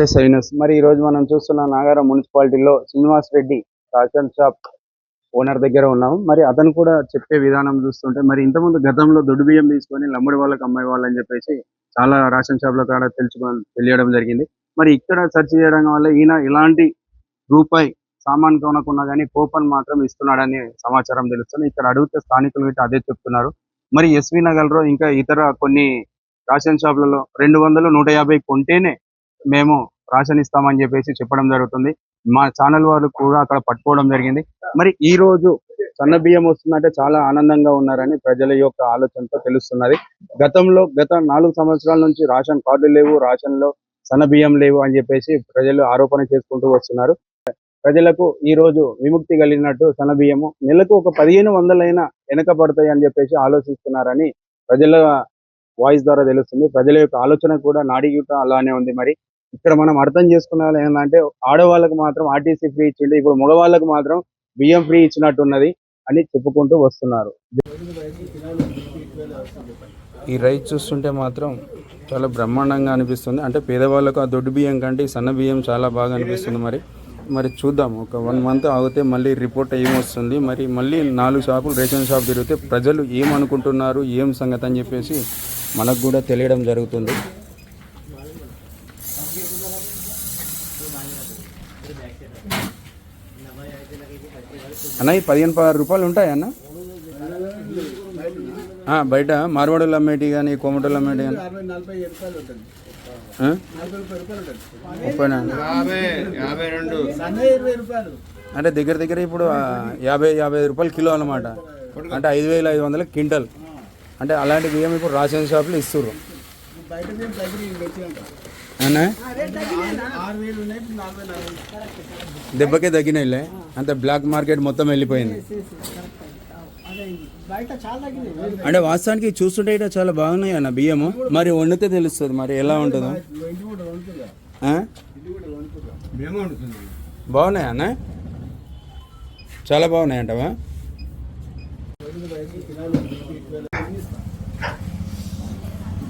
నమస్తే సైనస్ మరి ఈరోజు రోజు మనం చూస్తున్న నాగారం మున్సిపాలిటీలో Srinivas Reddy ration shop owner దగ్గర ఉన్నాము. మరి అతను కూడా చెప్పే విధానం చూస్తుంటే మరి ఇంతకుముందు గతంలో దొడ్డు బియ్యం తీసుకొని లమ్మడి వాళ్ళకి అమ్మాయి వాళ్ళని చెప్పేసి చాలా రేషన్ షాప్లో కాడ తెలుసుకొని తెలియడం జరిగింది. మరి ఇక్కడ సెర్చ్ చేయడం వల్ల ఈయన ఇలాంటి రూపాయి సామాన్ కొనకున్నా కానీ కూపన్ మాత్రం ఇస్తున్నాడని సమాచారం తెలుస్తుంది. ఇక్కడ అడిగితే స్థానికులు గిట్ట అదే చెప్తున్నారు. మరి ఎస్వి నగర్లో ఇంకా ఇతర కొన్ని రేషన్ షాపులలో రెండు వందలు నూట యాభై కొంటేనే మేము రేషన్ ఇస్తామని చెప్పేసి చెప్పడం జరుగుతుంది. మా ఛానల్ వారు కూడా అక్కడ పట్టుకోవడం జరిగింది. మరి ఈ రోజు సన్న బియ్యం వస్తుందంటే చాలా ఆనందంగా ఉన్నారని ప్రజల యొక్క ఆలోచనతో తెలుస్తున్నది. గతంలో గత నాలుగు సంవత్సరాల నుంచి రేషన్ కార్డులు లేవు రేషన్లో సన్న బియ్యం లేవు అని చెప్పేసి ప్రజలు ఆరోపణ చేసుకుంటూ వస్తున్నారు. ప్రజలకు ఈ రోజు విముక్తి కలిగినట్టు సన్న బియ్యము నెలకు ఒక పదిహేను వందలైనా వెనక పడతాయి అని చెప్పేసి ఆలోచిస్తున్నారని ప్రజల వాయిస్ ద్వారా తెలుస్తుంది. ప్రజల యొక్క ఆలోచన కూడా నాడిగుట అలానే ఉంది మరి. ఇక్కడ మనం అర్థం చేసుకున్న ఏంటంటే ఆడవాళ్ళకు మాత్రం ఆర్టీసీ ఫ్రీ ఇచ్చిండు ఇప్పుడు మగవాళ్ళకు మాత్రం బియ్యం ఫ్రీ ఇచ్చినట్టు ఉన్నది అని చెప్పుకుంటూ వస్తున్నారు. ఈ రైట్ చూస్తుంటే మాత్రం చాలా బ్రహ్మాండంగా అనిపిస్తుంది. అంటే పేదవాళ్ళకు ఆ దొడ్డు బియ్యం కంటే ఈ సన్న బియ్యం చాలా బాగా అనిపిస్తుంది మరి. మరి చూద్దాం ఒక వన్ మంత్ ఆగితే మళ్ళీ రిపోర్ట్ ఏమొస్తుంది మరి మళ్ళీ నాలుగు షాపులు రేషన్ షాప్ తిరిగితే ప్రజలు ఏమనుకుంటున్నారు ఏం సంగతి అని చెప్పేసి మనకు కూడా తెలియడం జరుగుతుంది. అన్న ఈ పదిహేను పదహారు రూపాయలు ఉంటాయి అన్న? బయట మార్వాడలు అమ్మేటి కానీ కోమటలు అమ్మేటి కానీ అంటే దగ్గర దగ్గర ఇప్పుడు యాభై యాభై రూపాయలు కిలో అనమాట అంటే ఐదు వేల ఐదు వందల క్వింటల్. అంటే అలాంటి బియ్యం ఇప్పుడు రాసిన షాపులు ఇస్తుర్రు. దెబ్బకే తగ్గినాయిలే. అంత బ్లాక్ మార్కెట్ మొత్తం వెళ్ళిపోయింది. అంటే వాస్తవానికి చూస్తుంటే ఇట చాలా బాగున్నాయి అన్న బియ్యము. మరి వండితే తెలుస్తుంది మరి ఎలా ఉంటుందో. బాగున్నాయి అన్న? చాలా బాగున్నాయి అంటవా ఐదు వయసు కిరాలు ఇరవై వేలు ఇస్తాం.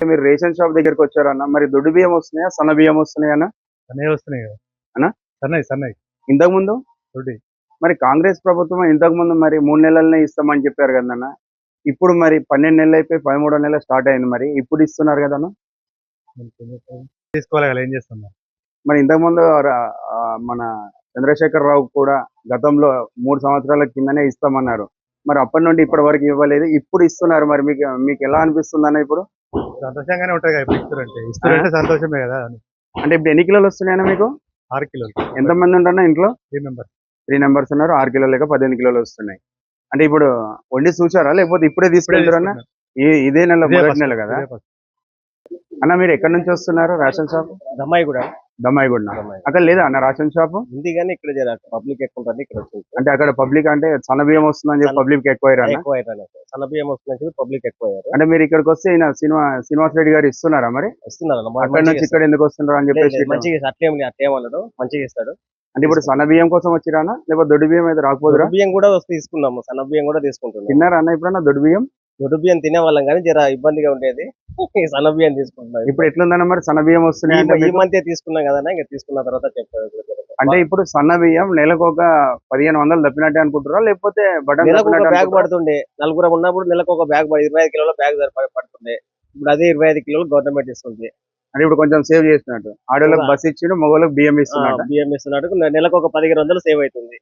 మీరు రేషన్ షాప్ దగ్గరికి వచ్చారన్న మరి దొడ్డు బియ్యం వస్తున్నాయా సన్న బియ్యం వస్తున్నాయా సన్నయ్య వస్తున్నాయి కదా. అన్నా? సన్నయ్య సన్నయ్య ఇంతకు ముందు? తోటి మరి కాంగ్రెస్ ప్రభుత్వం ఇంతకు ముందు మరి మూడు నెలలనే ఇస్తామని చెప్పారు కదన్న. ఇప్పుడు మరి పన్నెండు నెలలు అయిపోయి పదమూడో నెల స్టార్ట్ అయింది మరి. ఇప్పుడు ఇస్తున్నారు కదన్న? తీసుకోవాలి కదా ఏం చేస్తున్నా మరి ఇంతకు ముందు రా- ఆ, మన చంద్రశేఖర్ రావు కూడా గతంలో మూడు సంవత్సరాల కిందనే ఇస్తామన్నారు. మరి అప్పటి నుండి ఇప్పటి వరకు ఇవ్వలేదు. ఇప్పుడు ఇస్తున్నారు మరి మీకు మీకు ఎలా అనిపిస్తుంది అన్న ఇప్పుడు? సంతోషంగానే ఇప్పుడు ఇస్తారంటే ఇస్తారంటే సంతోషమే కదా. అంటే ఇప్పుడు ఎన్ని కిలోలు వస్తున్నాయన్న మీకు? ఆరు కిలోలు. ఎంత మంది ఉంటారన్న ఇంట్లో? Three members. త్రీ నెంబర్స్ ఉన్నారు. ఆరు కిలోలు లేక పదిహేను కిలోలు వస్తున్నాయి. అంటే ఇప్పుడు వండి చూసారా? లేకపోతే ఇప్పుడే తీసుకెళ్తారన్న ఇదే నెల మొదటి నెల కదా? అన్న మీరు ఎక్కడి నుంచి వస్తున్నారు? Ration shop? దమ్మాయి కూడా దమ్మాయిగూడ అక్కడ లేదా అన్న రేషన్ షాప్? ఉంది కానీ ఇక్కడ పబ్లిక్ ఎక్కువ ఉంటుంది ఇక్కడ వచ్చింది. అంటే అక్కడ పబ్లిక్ అంటే సన్న బియ్యం వస్తుందని చెప్పి పబ్లిక్ ఎక్కువ ఎక్కువ అయ్యారు సన్న బియ్యం వస్తుంది పబ్లిక్ ఎక్కువ అంటే మీరు ఇక్కడికి వస్తే శ్రీనివా శ్రీనివాస్ రెడ్డి గారు ఇస్తున్నారా మరి. అక్కడ నుంచి ఇక్కడ ఎందుకు వస్తున్నారు అని చెప్పేసి మంచిగా. అట్లేం మంచిగా ఇస్తాడు అంటే ఇప్పుడు సన్న బియ్యం కోసం వచ్చిరానా లేకపోతే దొడ్డు బియ్యం అయితే రాకపోదురా? దొడ్డు బియ్యం కూడా వస్తే తీసుకున్నాము సన్న బియ్యం కూడా తీసుకుంటున్నాం తిన్నారా అన్న ఇప్పుడన్నా దొడ్డు బియ్యం? దొడ్డు బియ్యం తినే వాళ్ళం కానీ జర ఇబ్బందిగా ఉండేది. ఈ సన్న బియ్యం తీసుకుంటున్నాం. ఇప్పుడు ఎట్లుందన్న మరి సన్న బియ్యం వస్తున్నాయి అంటే ఈ? మంత్ తీసుకున్నాం కదా ఇంకా తీసుకున్న తర్వాత చెప్తాను అంటే ఇప్పుడు సన్న బియ్యం నెలకు ఒక పదిహేను వందలు తప్పినట్టే అనుకుంటారా లేకపోతే బటన్ నెలకు ఒక తప్పినట్టు బ్యాగ్? పడుతుండే. నలుగురం ఉన్నప్పుడు నెలకు ఒక బ్యాగ్ ఇరవై ఐదు కిలోల బ్యాగ్ పడుతుండే. ఇప్పుడు అదే ఇరవై ఐదు కిలోలు గవర్నమెంట్ ఇస్తుంది. అంటే ఇప్పుడు కొంచెం సేవ్ చేసినట్టు ఆడోళ్ళకి? బస్ ఇచ్చిండు మగవాళ్ళకి బియ్యం ఆ, ఇస్తున్నట్టు బియ్యం ఇస్తున్నట్టు నెలకు ఒక పదిహేను వందలు సేవ్ అవుతుంది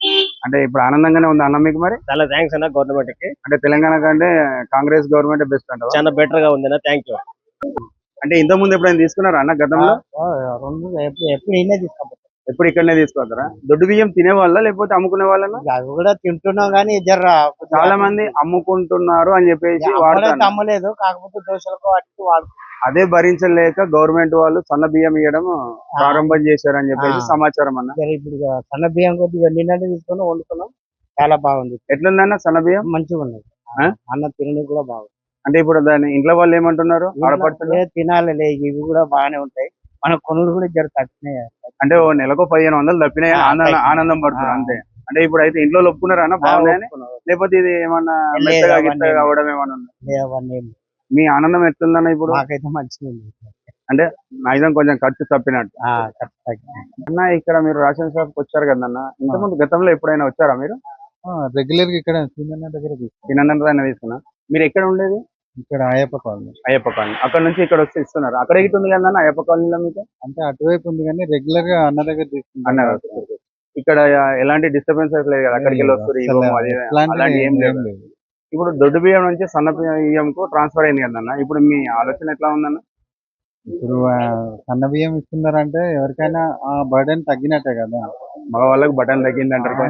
అంటే ఇప్పుడు ఆనందంగానే ఉంది అన్న మీకు మరి? చాలా థ్యాంక్స్ అన్న గవర్నమెంట్కి అంటే తెలంగాణ కంటే కాంగ్రెస్ గవర్నమెంట్ బెస్ట్ అంటావా? చాలా బెటర్గా ఉంది థ్యాంక్ యూ అంటే ఇంత ముందు ఎప్పుడైనా తీసుకున్నారా అన్న గతంలో? రెండు ఎప్పుడు ఎప్పుడు ఇక్కడనే తీసుకొస్తారా? దొడ్డు బియ్యం తినే వాళ్ళ లేకపోతే అమ్ముకునే వాళ్ళనా? ఇక అవి కూడా తింటున్నాం కానీ జర చాలా మంది అమ్ముకుంటున్నారు అని చెప్పేసి అమ్మలేదు కాకపోతే దోశలకు వాటికి వాడు అదే భరించలేక గవర్నమెంట్ వాళ్ళు సన్న బియ్యం ఇవ్వడం ప్రారంభం చేశారని చెప్పేసి ఆ. సమాచారం అన్న. ఇప్పుడు సన్న బియ్యం కొద్దిగా నిన్ననే తీసుకొని వండుకున్నాం. చాలా బాగుంది. ఎట్లుందన్న సన్న బియ్యం? మంచిగా ఉన్నది? అన్న తినడానికి కూడా బాగుంది. అంటే ఇప్పుడు దాని ఇంట్లో వాళ్ళు ఏమంటున్నారు? తినాలి లే, ఇవి కూడా బాగానే ఉంటాయి. మన కొనుగోలు కూడా జర తగ్గినాయి. అంటే ఓ నెలకు పదిహేను వందలు తప్పినాయి. ఆనందం. ఆనందం పడుతుంది ఆ. అంతే. అంటే ఇప్పుడు అయితే ఇంట్లో ఒప్పుకున్నారా అన్న బాగున్నాయని లేకపోతే ఇది ఏమన్నా మెత్తగా గిత్తగా. కావడం ఏమన్నా. మీ ఆనందం ఎట్లుందన్న ఇప్పుడు? మాకైతే మంచిగా ఉంది. మాక్సిమం కొంచెం ఖర్చు తప్పినట్టు. అన్న ఇక్కడ మీరు రేషన్ షాప్కి వచ్చారు కదన్న ఇంతకుముందు గతంలో ఎప్పుడైనా వచ్చారా మీరు? రెగ్యులర్గా ఇక్కడ సీనియర్ దగ్గర తీసుకున్నా. మీరు ఎక్కడ ఉండేది? ఇక్కడ అయ్యప్ప కాలనీ. అయ్యప్ప కాలనీ. అక్కడ నుంచి ఇక్కడ వస్తే ఇస్తున్నారు. అక్కడ ఎగిటి ఉంది కదన్న అయ్యప్ప కాలనీలో మీకు? అంటే అటువైపు ఉంది కానీ రెగ్యులర్గా అన్న దగ్గర తీసుకుంటాం అన్నారు ఇక్కడ ఎలాంటి డిస్టర్బెన్స్ లేదు కదా. అక్కడికి వెళ్ళి ఏం లేదు. లేదు. ఇప్పుడు దొడ్డు బియ్యం నుంచి సన్న బియ్యం కు ట్రాన్స్ఫర్ అయింది కదన్న. ఇప్పుడు మీ ఆలోచన ఎట్లా ఉందన్న? ఇప్పుడు సన్న బియ్యం ఇస్తున్నారంటే ఎవరికైనా ఆ బర్డెన్ తగ్గినట్టే కదా. మగ వాళ్ళకి బటన్ తగ్గింది అంటారు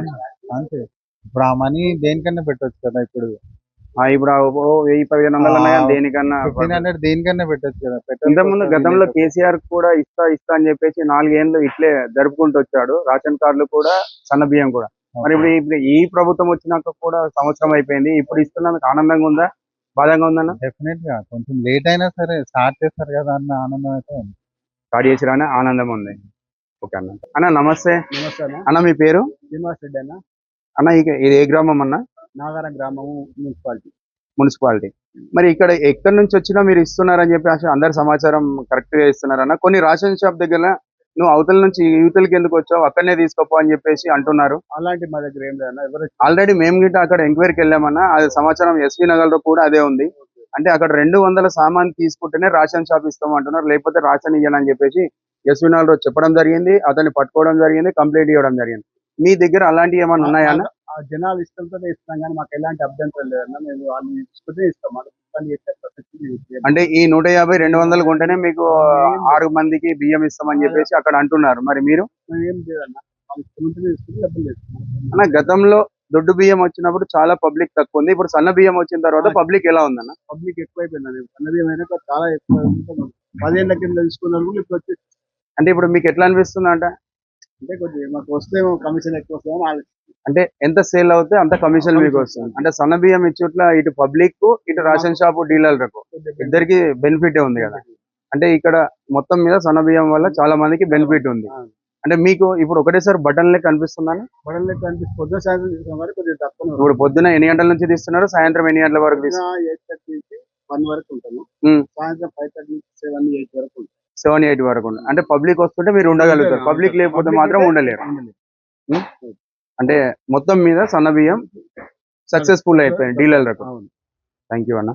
అంతే. ఇప్పుడు ఆ మనీ దేనికన్నా పెట్టొచ్చు కదా ఇప్పుడు. ఇప్పుడు వెయ్యి పదిహేను వందలు దేనికన్నా ఫిఫ్టీన్ హండ్రెడ్ దేనికన్నా పెట్టొచ్చు కదా. ఇంతకుముందు గతంలో కేసీఆర్ కూడా ఇస్తా ఇస్తా అని చెప్పేసి నాలుగేళ్ళు ఇట్లే జరుపుకుంటూ వచ్చాడు. రేషన్ కార్డులు కూడా సన్న బియ్యం కూడా. మరి ఇప్పుడు ఇప్పుడు ఈ ప్రభుత్వం వచ్చినాక కూడా సంవత్సరం అయిపోయింది. ఇప్పుడు ఇస్తున్నందుకు ఆనందంగా ఉందా? బాధంగా ఉందన్న? డెఫినెట్గా. కొంచెం లేట్ అయినా సరే స్టార్ట్ చేస్తారు కదా అన్న ఆనందం అయితే ఉంది. స్టార్ట్ చేసిరానే ఆనందం ఉంది. ఓకే అన్న. అన్న నమస్తే. నమస్తే అన్న. అన్న మీ పేరు? శ్రీనివాస్ రెడ్డి అన్న. అన్న ఇక ఇది ఏ గ్రామం అన్న? నాగారం గ్రామము మున్సిపాలిటీ. మున్సిపాలిటీ. మరి ఇక్కడ ఎక్కడి నుంచి వచ్చినా మీరు ఇస్తున్నారని చెప్పి అందరి సమాచారం కరెక్ట్గా ఇస్తున్నారన్న కొన్ని రేషన్ షాప్ దగ్గర నువ్వు అవతల నుంచి యువతలకి ఎందుకు వచ్చావు? అక్కడనే తీసుకోపో అని చెప్పేసి అంటున్నారు. అలాంటి మా దగ్గర ఏం లేదన్న. ఎవరు ఆల్రెడీ మేము గిట్ట అక్కడ ఎంక్వైరీకి వెళ్ళామన్నా. అది సమాచారం ఎస్వి నగర్లో కూడా అదే ఉంది. అంటే అక్కడ రెండు వందల సామాన్ తీసుకుంటేనే రేషన్ షాప్ ఇస్తాం అంటున్నారు లేకపోతే రేషన్ ఇయ్యనని చెప్పేసి ఎస్వి నగర్ చెప్పడం జరిగింది. అతన్ని పట్టుకోవడం జరిగింది. కంప్లైంట్ ఇవ్వడం జరిగింది. మీ దగ్గర అలాంటివి ఏమైనా ఉన్నాయా జనాలు ఇష్టంతోనే ఇస్తాం కానీ మాకు ఎలాంటి అభ్యంతరం లేదన్న మేము వాళ్ళు తీసుకుంటే ఇస్తాం మాకు ఇబ్బంది చేసే. అంటే ఈ నూట యాభై రెండు వందలు కొంటేనే మీకు ఆరు మందికి బియ్యం ఇస్తామని చెప్పేసి అక్కడ అంటున్నారు. మరి మీరు? ఏం లేదన్న అన్న గతంలో దొడ్డు బియ్యం వచ్చినప్పుడు చాలా పబ్లిక్ తక్కువ ఉంది. ఇప్పుడు సన్న బియ్యం వచ్చిన తర్వాత పబ్లిక్ ఎలా ఉందన్న? పబ్లిక్ ఎక్కువైపోయింది అన్నది ఏమైనా చాలా ఎక్కువ. పదేళ్ళ కింద తీసుకున్న వాళ్ళు ఇప్పుడు అంటే ఇప్పుడు మీకు ఎట్లా అనిపిస్తుంది అంటే అంటే కొద్దిగా మాకు వస్తేమో కమిషన్ ఎక్కువ అంటే ఎంత సేల్ అవుతే అంత కమిషన్ మీకు వస్తుంది. అంటే సన్న బియ్యం ఇచ్చుట్ల ఇటు పబ్లిక్ ఇటు రేషన్ షాప్ డీలర్లకు ఇద్దరికి బెనిఫిట్ ఉంది కదా. అంటే ఇక్కడ మొత్తం మీద సన్న బియ్యం వల్ల చాలా మందికి బెనిఫిట్ ఉంది. అంటే మీకు ఇప్పుడు ఒకటేసారి బడల్ లెక్క పొద్దున సాయంత్రం తీసుకున్న వరకు కొద్దిగా తక్కువ ఇప్పుడు పొద్దున ఎన్ని గంటల నుంచి తీస్తున్నారు? సాయంత్రం ఎన్ని గంటల వరకు వన్ వరకు. సాయంత్రం ఫైవ్ థర్టీ నుంచి సెవెన్ ఎయిట్ వరకు సెవెన్ ఎయిట్ వరకు. అంటే పబ్లిక్ వస్తుంటే మీరు ఉండగలుగుతారు. పబ్లిక్ లేకపోతే మాత్రం ఉండలేరు. అంటే మొత్తం మీద సన్న బియ్యం సక్సెస్ఫుల్ అయిపోయింది డీలర్లకు. థ్యాంక్ యూ అన్న.